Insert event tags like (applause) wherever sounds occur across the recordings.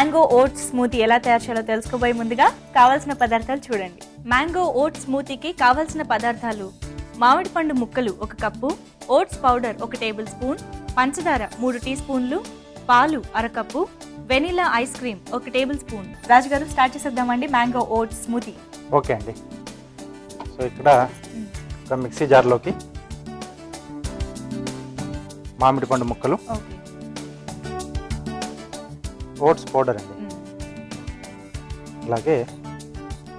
Oats smoothie ఎలా తయారు చేయాలో తెలుసుకోబోయే ముందుగా కావాల్సిన పదార్థాలు చూడండి. మ్యాంగో ఓట్స్ స్మూతీకి కావాల్సిన పదార్థాలు మామిడి పండు ముక్కలు ఒక కప్పు ఓట్స్ పౌడర్ ఒక టేబుల్ స్పూన్ పంచదార మూడు టీ స్పూన్లు పాలు అరకప్పు వెనిలా ఐస్ క్రీమ్ ఒక టేబుల్ స్పూన్. రాజుగారు స్టార్ట్ చేసేద్దామండి మ్యాంగో ఓట్స్ స్మూతీ. ఓకే అండి. సో ఇక్కడ ఒక మిక్సీ జార్లోకి మామిడి పండు ముక్కలు ఓకే. ఓట్స్ పౌడర్ అండి. అలాగే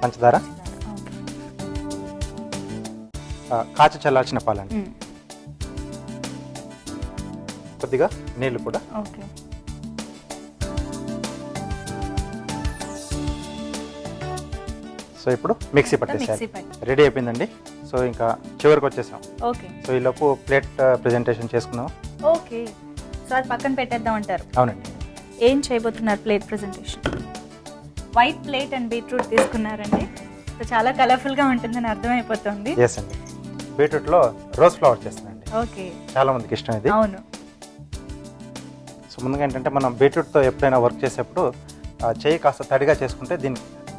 పంచదార. కాచి చల్లార్చిన పాలండి. కొద్దిగా నీళ్ళు కూడా. ఓకే. సో ఇప్పుడు మిక్సీ పట్టేసారు రెడీ అయిపోయిందండి. సో ఇంకా చివరికి వచ్చేసాం. ఓకే. సో ఈలోపు ప్లేట్ ప్రెజెంటేషన్ చేసుకున్నాం ఓకే. సో అది పక్కన పెట్టేద్దాం అంటారు అవునండి. ఏం చేయబోతున్నారు plate presentation? White plate and beetroot తీసుకున్నారండి. సో చాలా కలర్ఫుల్గా ఉంటుందని అర్థమైపోతుంది. ఎస్ అండి. బీట్రూట్లో రోజ్ ఫ్లవర్ చేస్తానండి ఓకే. చాలా మందికి ఇష్టం ఇది. అవును. సో ముందుగా ఏంటంటే మనం బీట్రూట్తో ఎప్పుడైనా వర్క్ చేసేప్పుడు చేయి కాస్త తడిగా చేసుకుంటే దీని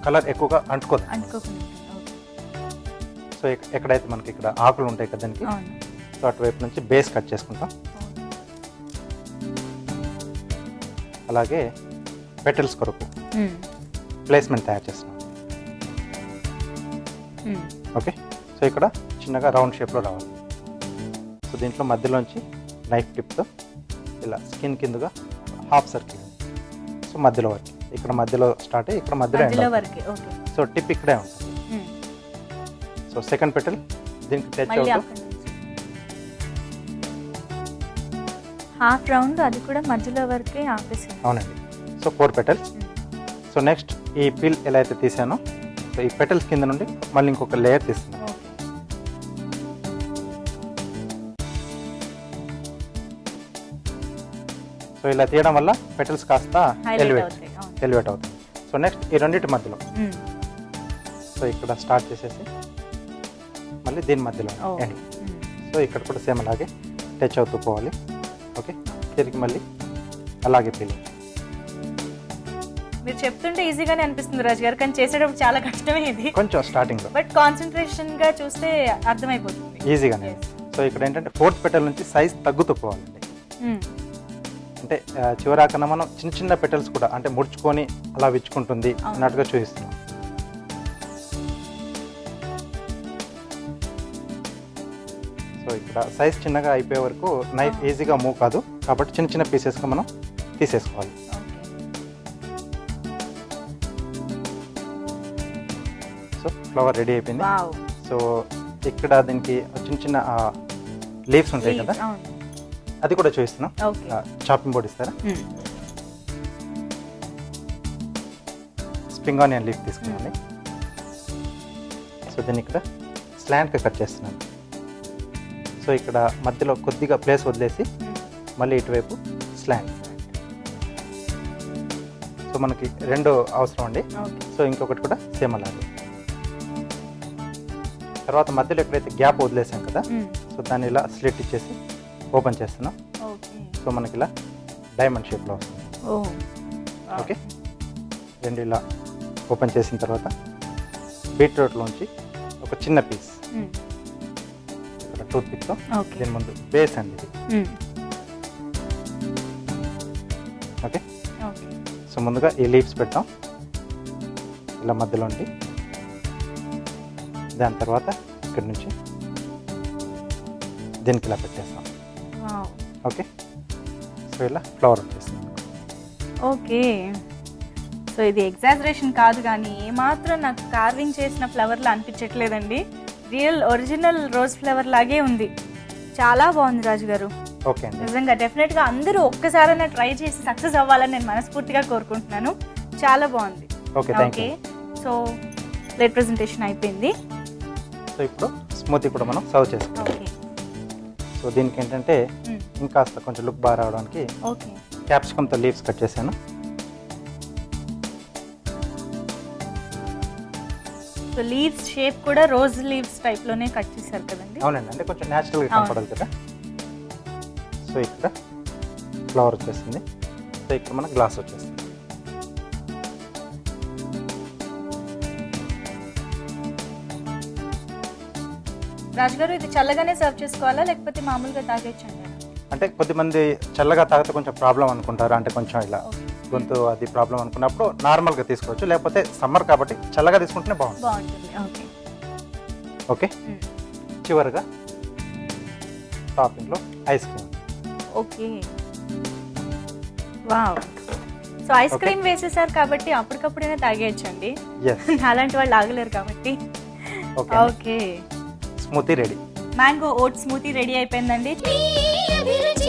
కలర్ ఎక్కువగా అంటుకోదు. అనుకోకుండా ఓకే సో ఎక్- ఎక్కడైతే మనకి ఇక్కడ ఆకులు ఉంటాయి కదా దానికి సో అటువైపు నుంచి బేస్ కట్ చేసుకుంటాం. అలాగే పెటల్స్ కొరకు. ప్లేస్మెంట్ తయారు చేస్తున్నాం. ఓకే సో ఇక్కడ చిన్నగా రౌండ్ షేప్లో రావాలి సో దీంట్లో మధ్యలోంచి నైఫ్ టిప్తో ఇలా స్కిన్ కిందగా హాఫ్ సర్కిల్ సో మధ్యలో వరకు ఇక్కడ మధ్యలో స్టార్ట్ అయ్యి ఇక్కడ మధ్యలో అవుతుంది. సో టిప్ ఇక్కడే ఉంటుంది. సో సెకండ్ పెటల్ దీనికి టచ్ మళ్ళీ హాఫ్ రౌండ్ అది కూడా మధ్యలో వరకే ఆపేసింది అవునండి. So four petals so next ఈ పిల్ ఎలా అయితే తీసానో సో ఈ పెటల్స్ కింద నుండి మళ్ళీ ఇంకొక లేయర్ తీస్తున్నాను. సో ఇలా తీయడం వల్ల పెటల్స్ కాస్త ఎలివేట్ అవుతాయి. ఎలివేట్ అవుతుంది సో నెక్స్ట్ ఈ రెండింటి మధ్యలో. సో ఇక్కడ స్టార్ట్ చేసేసి మళ్ళీ దీని మధ్యలో ఎండ్. సో ఇక్కడ కూడా సేమ్ అలాగే టచ్ అవుతూ పోవాలి. తిరిగి మళ్ళీ అలాగే ఫీలింగ్ మీరు చెప్తుంటే ఈజీగానే అనిపిస్తుంది రాజు గారు కానీ చేసేటప్పుడు చాలా కష్టమే ఇది. కొంచెం స్టార్టింగ్లో బట్ కాన్సన్ట్రేషన్గా చూస్తే అర్థమైపోతుంది. ఈజీగానే సో ఇక్కడ ఏంటంటే ఫోర్త్ పెటల్ నుంచి సైజ్ తగ్గుతూ పోవాలండి. మ్మ్. అంటే చివరాకన్నా మనం చిన్న చిన్న పెటల్స్ కూడా అంటే ముడుచుకొని అలా విచ్చుకుంటుంది. అన్నట్టుగా చూపిస్తున్నాం ఇక్కడ సైజ్ చిన్నగా అయిపోయే వరకు నైఫ్. ఈజీగా మూవ్ కాదు. కాబట్టి చిన్న చిన్న పీసెస్గా మనం తీసేసుకోవాలి. సో ఫ్లవర్ రెడీ అయిపోయింది. సో ఇక్కడ దీనికి చిన్న చిన్న లీవ్స్ ఉంటాయి కదా? అది కూడా చూపిస్తున్నాం. చాపింగ్ బోర్డ్ ఇస్తారా. స్ప్రింగ్ ఆనియన్ లీఫ్ తీసుకోవాలి సో దీన్ని ఇక్కడ స్లాంట్గా కట్ చేస్తున్నాను. సో ఇక్కడ మధ్యలో కొద్దిగా ప్లేస్ వదిలేసి. మళ్ళీ ఇటువైపు స్లాంట్ సో మనకి రెండు అవసరం అండి. సో ఇంకొకటి కూడా సేమ్ అలాగే. తర్వాత మధ్యలో ఎక్కడైతే గ్యాప్ వదిలేసాం కదా. సో దాన్ని ఇలా స్లిట్ ఇచ్చేసి ఓపెన్ చేస్తున్నాం. సో మనకి ఇలా డైమండ్ షేప్లో వస్తుంది. ఓకే. రెండు ఇలా ఓపెన్ చేసిన తర్వాత బీట్రూట్లోంచి ఒక చిన్న పీస్ టూత్ పిక్తో ఓకే. దీని ముందు బేస్ అండి ఇది. ఓకే? సో ముందుగా ఈ లీవ్స్ పెడతాం. ఇలా మధ్యలో ఉండి. దాని తర్వాత ఇక్కడ నుంచి దీనికి ఇలా పెట్టేస్తాం. ఓకే? సో ఇలా ఫ్లవర్ వచ్చేస్తుంది. ఓకే. సో ఇది ఎగ్జాజరేషన్ కాదు కానీ ఏమాత్రం నాకు కార్వింగ్ చేసిన ఫ్లవర్లా అనిపించట్లేదండి. రియల్ ఒరిజినల్ రోజ్ ఫ్లవర్ లాగే ఉంది. చాలా బాగుంది రాజు గారు. ఓకే నిజంగా డెఫినెట్గా అందరూ ఒక్కసారైనా ట్రై చేసి సక్సెస్ అవ్వాలని నేను మనస్ఫూర్తిగా కోరుకుంటున్నాను. చాలా బాగుంది. ఓకే సో ప్లేట్ ప్రెజెంటేషన్ అయిపోయింది. సో ఇప్పుడు స్మూతీ కూడా మనం సర్వ్ చేసుకోవాలి సో దీనికి ఏంటంటే మ్మ్. ఇంకాస్త కొంచెం లుక్ బాగా రావడానికి ఓకే క్యాప్సికమ్తో లీవ్స్ కట్ చేశాను. సో లీవ్స్ షేప్ కూడా రోజ్ లీవ్స్ టైప్లోనే కట్ చేశారు కదండి? అవునండి. అంటే కొంచెం నేచురల్గా కనపడాలి కదా? సో ఇక్కడ ఫ్లవర్ వచ్చేసింది. సో ఇక్కడ మనకు గ్లాస్ వచ్చేసింది. రాజుగారు ఇది చల్లగానే సర్వ్ చేసుకోవాలా? లేకపోతే మామూలుగా తాగేచ్చండి అంటే కొద్దిమంది చల్లగా తాగితే కొంచెం ప్రాబ్లం అనుకుంటారు? అంటే కొంచెం ఇలా గొంతు అది ప్రాబ్లం అనుకున్నప్పుడు నార్మల్గా తీసుకోవచ్చు. లేకపోతే సమ్మర్ కాబట్టి చల్లగా తీసుకుంటేనే బాగుంటుంది. ఓకే. చివరిగా టాపింగ్లో ice cream. Okay. Wow. So ice. Cream వేసేసారు కాబట్టి అప్పటికప్పుడైనా తాగేయచ్చండి. (laughs) అలాంటి వాళ్ళు ఆగలేరు కాబట్టి. Okay okay. Smoothie ready. Mango oat smoothie ready అయిపోయిందండి. Baby,